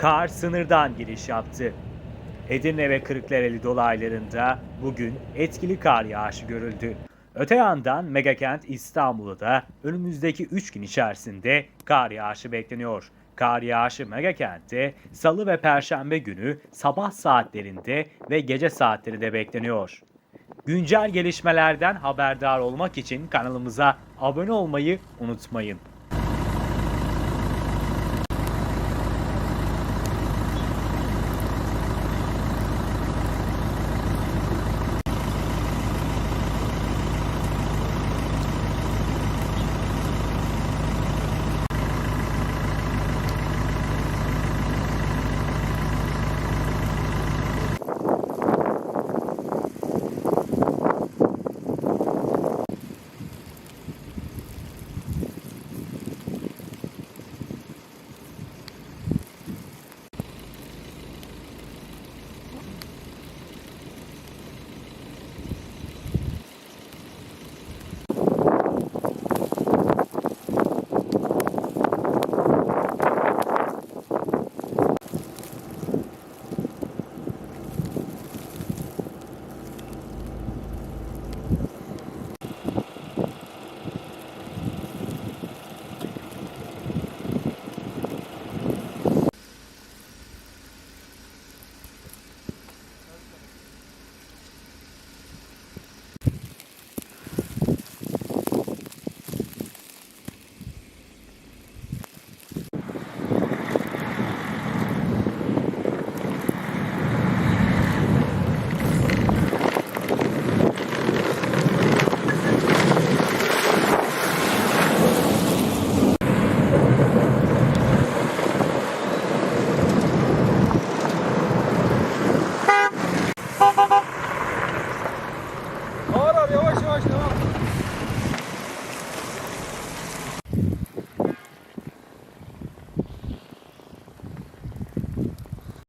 Kar sınırdan giriş yaptı. Edirne ve Kırklareli dolaylarında bugün etkili kar yağışı görüldü. Öte yandan megakent İstanbul'da da önümüzdeki 3 gün içerisinde kar yağışı bekleniyor. Kar yağışı megakent'te salı ve perşembe günü sabah saatlerinde ve gece saatlerinde bekleniyor. Güncel gelişmelerden haberdar olmak için kanalımıza abone olmayı unutmayın.